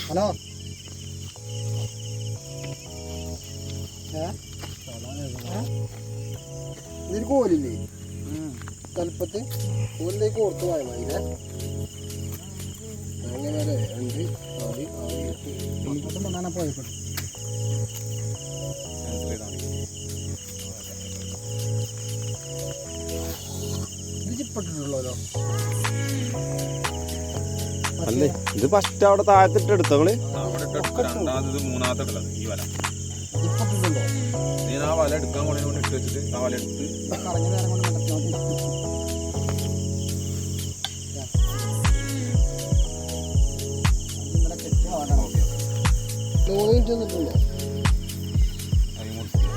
Hello ഇതൊരു കോലില്ലേ തലപ്പത്ത് കോലിലേക്ക് ഓർത്ത് പോയ മതില്ലേ അങ്ങനെ രണ്ട് ആറ് ആറ് എട്ട് ഇങ്ങോട്ടും വന്നാണ് ഇത് ചിപ്പിട്ടിട്ടുള്ളല്ലോ അല്ലേ? ഇത് ഫസ്റ്റ് അവിടെ താഴത്തിട്ട് എടുത്തോ നിങ്ങൾ? അവിടെ ഇട്ട് എടുത്ത് രണ്ടാമത് മൂന്നാമത്തെ ഇടലത് ഈ വല. ചിപ്പിട്ടിട്ടുണ്ടോ നീ ആ വല എടുക്കാൻ കൊണ്ട് ഇട്ട് വെച്ചിട്ട് ആ വല എടുത്ത് കറങ്ങി നേരം കൊണ്ട് നടത്തിയാൽ മതി ഇന്നലെ കെട്ടിയ വാങ്ങണം. ഓക്കെ മൂന്ന് മിനിറ്റ് നിന്നിട്ടുണ്ടോ ടൈം കൊടുത്തിട്ട്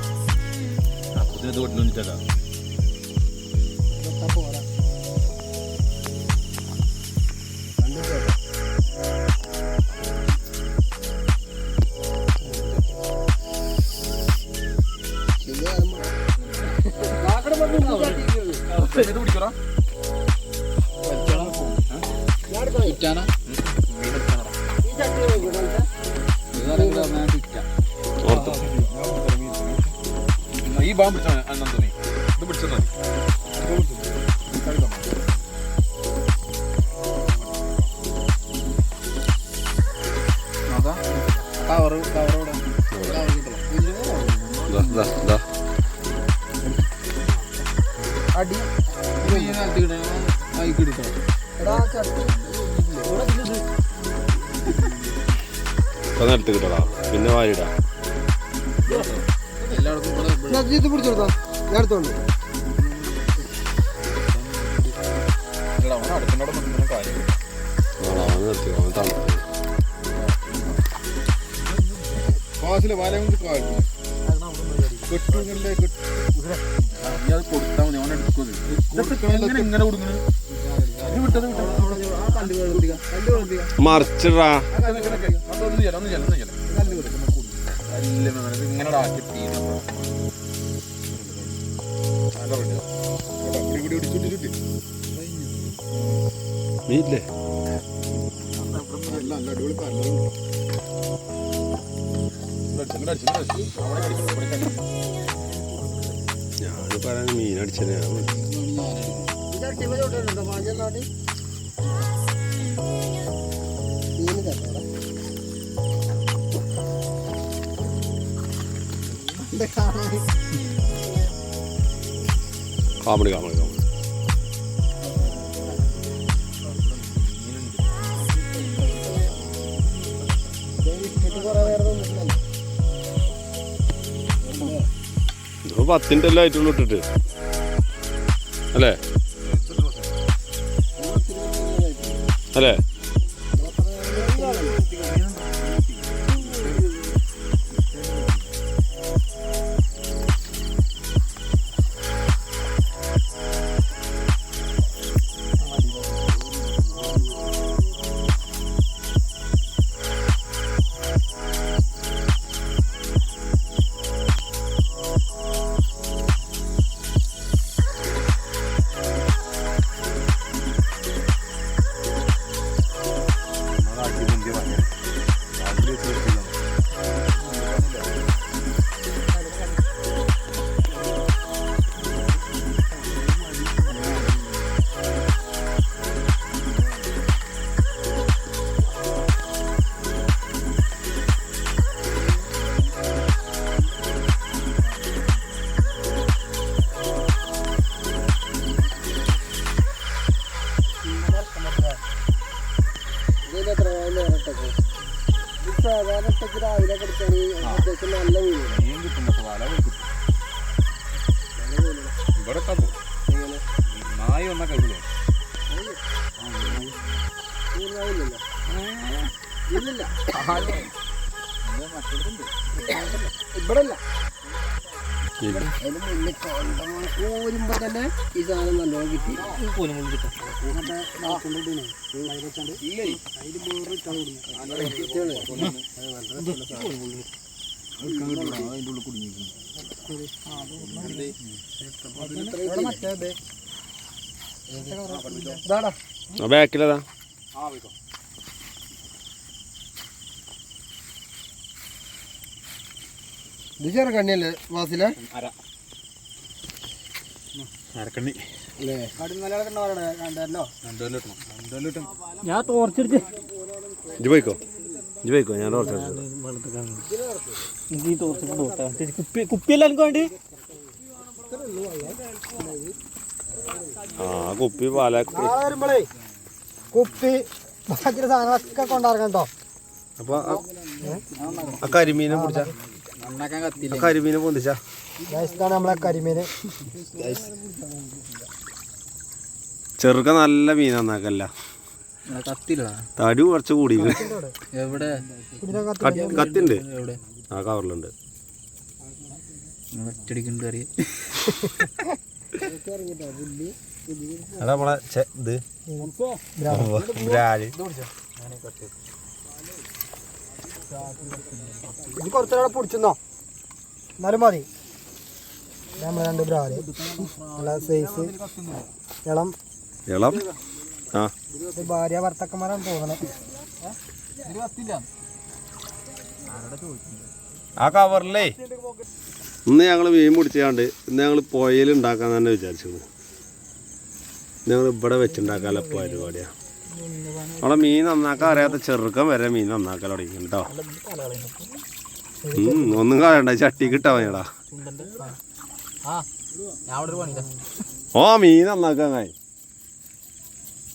കവറോടെ ദാ. അടി. എടാ നിലത്ത് കിട്ടടാ. പിന്നെ വാരിടാ. ഇത് പിടിച്ചെടുത്താ. ഞാൻ എടുത്തോണ്ട്. ക്ലാസ്സിലെ വാലമുണ്ട് കെട്ടുകളിലെ കൊടുത്താൽ മതി അവനെ എടുക്കുന്നത് എങ്ങനെ കൊടുക്കുന്നത് വിട്ടത് വിട്ടത്. മറിച്ചിടാ. നല്ല അടിപൊളി കല്ലുകളുണ്ട്. ഇത് കാണാൻ കാമഡി കാമഡി ഇപ്പൊ പത്തിന്റെ എല്ലാം ആയിട്ടുള്ളൂ ഇട്ടിട്ട് അല്ലേ? അല്ലേ? ഇത് സാധാരണ ഇട്ടേക്ക് രാവിലെ കിടക്കുകയാണെങ്കിൽ അത്യാവശ്യം നല്ല മീൻ മീൻ കിട്ടുമ്പോ വല കിട്ടും. ഇവിടെ പോകും. എങ്ങനെ? നായ പൂർണമായില്ലല്ലോ ഇവിടല്ല അതിന് തന്നെ ഈ സാധനം നല്ലോണം കിട്ടി. ഉള്ളിൽ മറ്റേ ബാക്കിലതാ. ആ പോയിക്കോ ഇത് ചെറുകണ്ണിയല്ലേ വാസിലെ? അര. അരക്കണ്ണി. ഞാൻ തോർച്ചെടുത്ത് ഇജ്ജ് പോയിക്കോ? ഇജ്ജ് പോയിക്കോ? ഞാൻ കുപ്പി കുപ്പിയല്ല എനിക്ക് വേണ്ടി? ആ കുപ്പി പാല. നാളെ വരുമ്പോഴേ കുപ്പി ബാക്കിയുള്ള സാധനങ്ങളൊക്കെ കൊണ്ടിറങ്ങാം കേട്ടോ. അപ്പൊ ആ- കരിമീനെ പിടിച്ച കരിമീനെ പൊന്തിച്ച. ഇതാണ് നമ്മളെ കരിമീന് ചെറുക്ക നല്ല മീൻ നന്നാക്കല്ല കത്തില്ല തടി കുറച്ച് കൂടി. എവിടെ? കത്തിണ്ട്. എവിടെ? ആ കവറിലുണ്ട്. അതാ അറിയ. എടാ നമ്മളെ ചെ- ഇത്. ബ്രാൽ ഇത് കുറച്ചൊരാളെ പിടിച്ചെന്നോ? എന്നാലും മതി. നമ്മളെ രണ്ട് ബ്രാൽ. നല്ല സൈസ് ഇളം. ഇളം? ആ. ഇത് ഭാര്യ ഭർത്തക്കന്മാരാണ് തോന്നണത് ആ കവറിലേ. ഇന്ന് ഞങ്ങൾ മീൻ പിടിച്ചാണ്ട് ഇന്ന് ഞങ്ങൾ പുഴയിൽ ഉണ്ടാക്കാൻ തന്നെ വിചാരിച്ചത് ഞങ്ങൾ ഇവിടെ വെച്ചുണ്ടാക്കാനുള്ള പരിപാടിയാ. നമ്മളെ മീൻ നന്നാക്കാൻ അറിയാത്ത ചെറുക്കം വരെ മീൻ നന്നാക്കാൻ തുടങ്ങി കേട്ടോ ഒന്നും കളയണ്ട ചട്ടി കിട്ടാ മതിയടാ. ആ ഞാൻ അവിടെ ഒരു ഓ മീൻ നന്നാക്കാൻ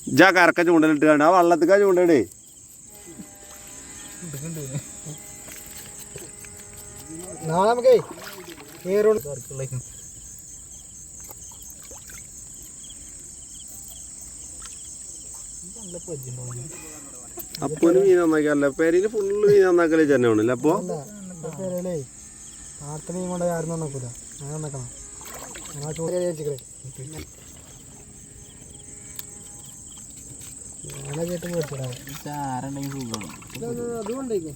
ഇജാ കരക്ക ചൂണ്ടലിട്ട് കണ്ട ആ വള്ളത്തിക്കാ ചൂണ്ടയിടേ. നാളെ നമുക്കേ ഏറോട് അപ്പൊന് മീൻ നന്നാക്കാല്ല പെരയിൽ ഫുള്ള് മീൻ നന്നാക്കലേ തന്നെ ആണല്ലേ അപ്പൊ പേരല്ലേ മീൻ കൊണ്ട് ആരും നന്നാക്കൂല. ഞാൻ നന്നാക്കണം. ഞാൻ ചോദ്യം വെച്ചിക്കണേ ഞാനെ കേട്ട് മേടിച്ചിടാ അതുകൊണ്ടേക്കും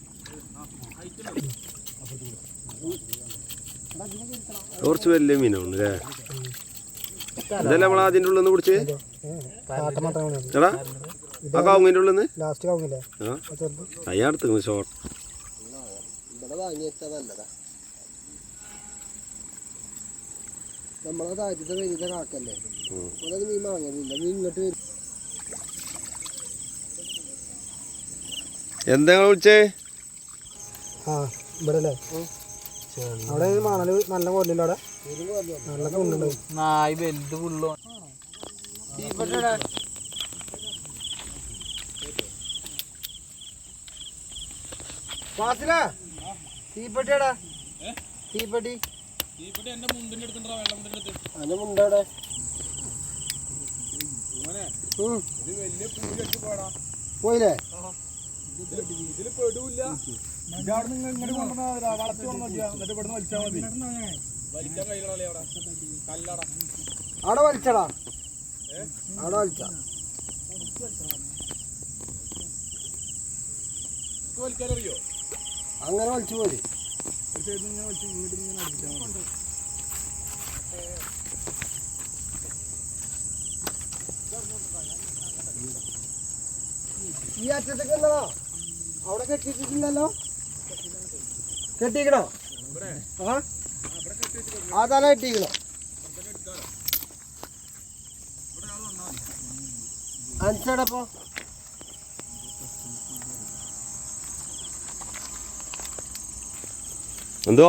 കുറച്ച് വലിയ മീനാണ് അല്ലേ ഇതല്ലേ നമ്മൾ അതിന്റെ ഉള്ളിൽ നിന്ന് പിടിച്ച്? ആ കവുങ്ങിന്റെ ഉള്ളിൽ നിന്ന് ലാസ്റ്റ് അയ്യാടുത്ത് ഷോർട്ട് ഇവിടെ നല്ലതാ. നമ്മളെ താഴത്തെ കാക്കല്ലേ? മീൻ വാങ്ങലില്ല മീൻ ഇങ്ങോട്ട് വരും. എന്താ വിളിച്ചേ? ആ ഇവിടെ അല്ലേ അവിടെ മണൽ നല്ല കൊല്ലോ അവിടെ? നല്ല കൊണ്ടുണ്ട് നായ് വലുത് ഫുള്ള് ഫാസില തീപ്പെട്ടിയാടാ. തീപ്പെട്ടി. അതിന്റെ മുണ്ടവിടെ പോയില്ലേ? അവിടെ വലിച്ചടാ. അവിടെ അങ്ങനെ വലിച്ചു പോയി ഈ അറ്റത്തേക്ക് എന്നതാ അവിടെ കെട്ടിട്ടില്ലല്ലോ കെട്ടിക്കണോ ആ തല കെട്ടിക്കണോ അനുസരിച്ചപ്പോ എന്തോ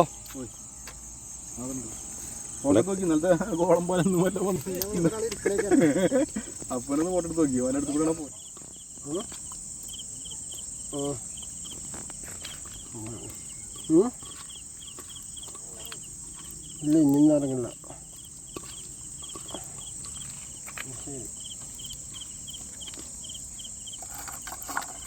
കോളം പോലെ ഒന്നും വല്ല വന്നു അപ്പനൊന്ന് ഫോട്ടോ എടുത്ത് നോക്കി. അവന്റെ അടുത്ത് കൂടെ പോയി ഇല്ല ഇന്നും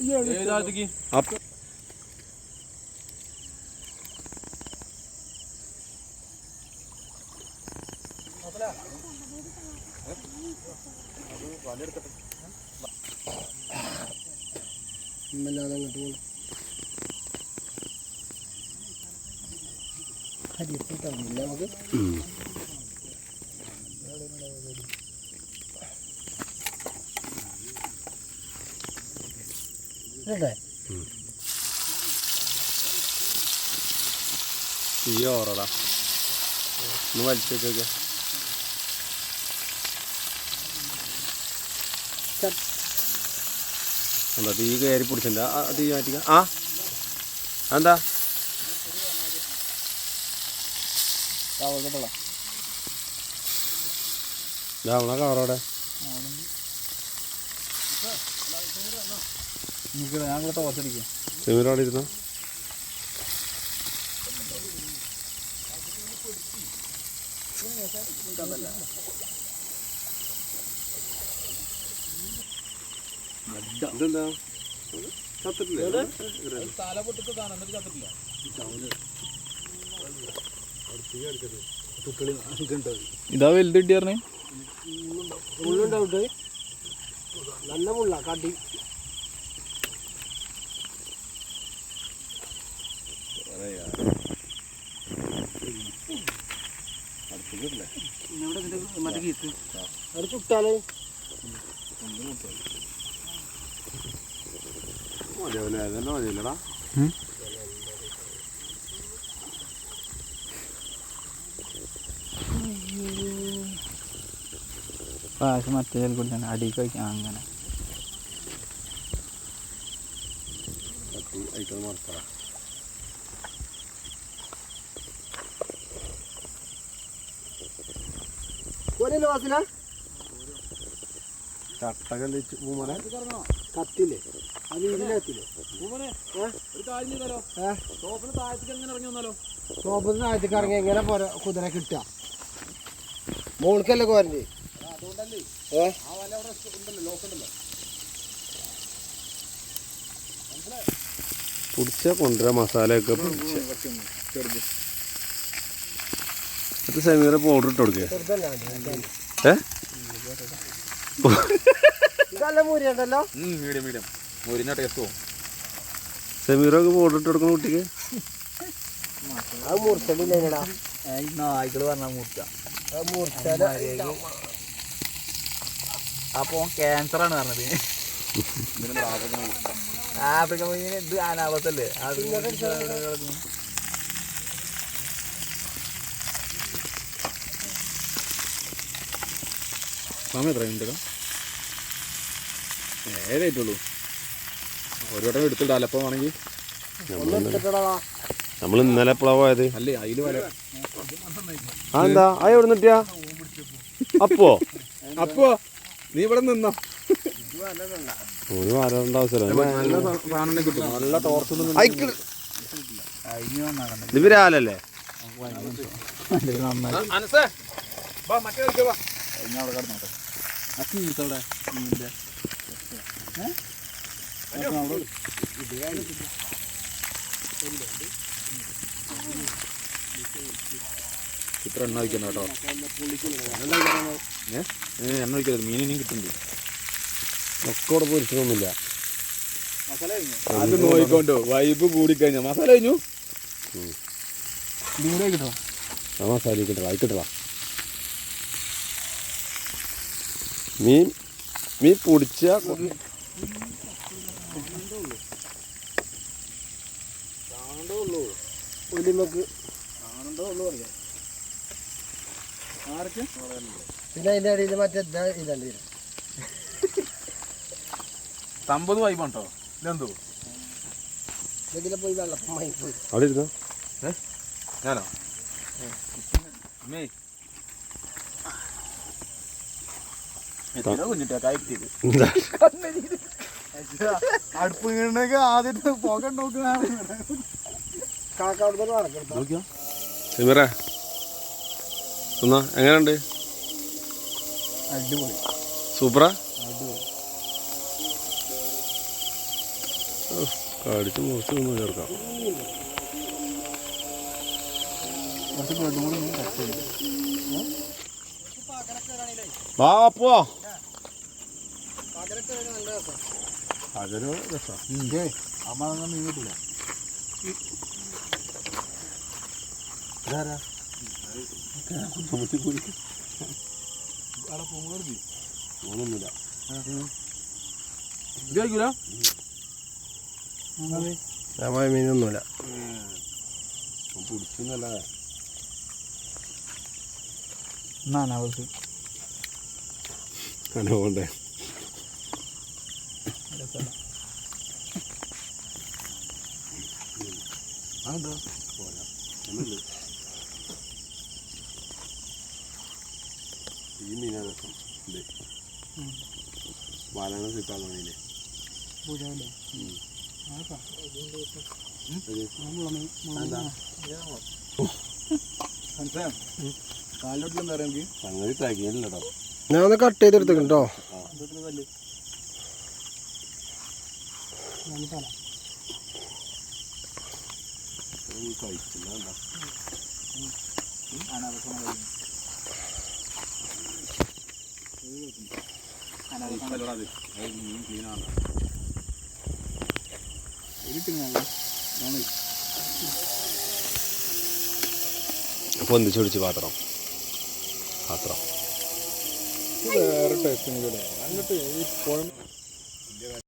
Yerlik. Evet hadi giy. Ab ഇതല്ലേ തീ ഒന്ന് വലിച്ചേക്കൊക്കെ എന്താ തീ കയറി പിടിച്ചിട്ടുണ്ട്. ആ തീ മാറ്റിക്ക. ആ എന്താ ഇതാവണ കവറോടെ ഞാൻ കൂടെ തോച്ചടിക്കാം സെമിറോടെ ഇരുന്നോ ഇതെന്താ? ചത്തിട്ടില്ലേ? തല പൊട്ടിട്ട് കാണാൻ എന്നിട്ട് ചത്തിട്ടില്ല. ഇതാ വലുത് കിട്ടിയാർന്നേ? ഉള്ളുണ്ടാവട്ടെ നല്ല മുള്ള കടി അവിടെ ചുട്ടാലേ മതിയാവില്ലേ അതന്നെ മതിയില്ലടാ മറ്റേ കൊടുത്താണ് അടിക്ക് വയ്ക്കാം അങ്ങനെ വാസന കത്തില്ലേ ടോപ്പിന് താഴത്തേക്ക് എങ്ങനെ ഇറങ്ങി താഴത്തേക്ക് എങ്ങനെ പോരാ കുതിര കിട്ടുക മോൾക്കല്ലേ കോരണ്ടി ഏ പിടിച്ച കൊണ്ടുവരാ മസാലയൊക്കെ പിടിച്ച അത് സമീറ പൗഡർ ഇട്ട് കൊടുക്കേ. ഏ? ഇതല്ല മീഡിയം മീഡിയം മുരിഞ്ഞ ടേസ്റ്റ് പോകും സമീറൊക്കെ പൗഡർ ഇട്ട് കൊടുക്കണ കുട്ടിക്ക്. അത് മുറിച്ചടില്ലേടാ നായ്ക്കൾ പറഞ്ഞ മുറിച്ച. അത് മുറിച്ചാൽ അപ്പൊ ക്യാൻസർ ആണ് പറഞ്ഞത്. ആഫ്രിക്ക മുഴുവൻ ഇത് അനാപത്തല്ലേ അത് സമയം എത്ര മിനിറ്റ് ഏഴായിട്ടുള്ളൂ ഒരു വട്ടം എടുത്തിടാം അപ്പൊ വേണമെങ്കിൽ. ഒന്ന് നമ്മൾ ഇന്നലെ എപ്പോഴാ പോയത്? അല്ലേ അതിൽ വരെ. ആ എന്താ? ആ എവിടെ നിട്ടിയാ അപ്പോ? അപ്പോ നീ ഇവിടെ നിന്നോ. ഒരു വാരണ്ട അവസരം നല്ല സാധനം കിട്ടും. നല്ല ടോർച്ച് അയക്ക്. ഇത് രാലല്ലേ ഇത്ര എണ്ണ വയ്ക്കണം കേട്ടോ. എണ്ണ വയ്ക്കരുത് മീൻ ഇനിയും കിട്ടുന്നുണ്ട്. ഒക്കെ പൊരിച്ചതൊന്നുമില്ല. അത് നോയിക്കൊണ്ടോ? വൈബ് കൂടിക്കഴിഞ്ഞ. മസാല കഴിഞ്ഞു? ദൂരെ കിട്ടോ ആ മസാല കിട്ടണം അത് മീൻ മീൻ പൊടിച്ച പിന്നെ അതിന്റെ അടിയിൽ മറ്റേ ഇതല്ലേ. തമ്പത് കേട്ടോ ഇതെന്തോ? ഇതിലെ പോയി വെള്ളപ്പം വാങ്ങി പോയി അവിടെ ഇരുന്നോ? ഞാനോ? മേ അടുപ്പ് ഇങ്ങനെയൊക്കെ ആദ്യത്തെ എങ്ങനെയുണ്ട്? അടിപൊളി. സൂപ്പറാ? അടിപൊളി. കടിച്ച് മുറിച്ച് ഒന്ന് ചേർക്കാം വാ അതൊരു രസം. അമ്മ അവിടെ ഞാൻ മീനൊന്നുമില്ല. പിടിച്ചൊന്നല്ല. എന്നാ അവർക്ക് അനുഭവണ്ടേ ഈ വലന പൂജാവില്ലേ? തികയില്ലട്ടോ ഞാൻ ഒന്ന് കട്ട് എന്താ പൊന്തിച്ച് പിടിച്ച് പാത്രം. പാത്രം. വേറെ ടേസ്റ്റ് അങ്ങോട്ട് ഈ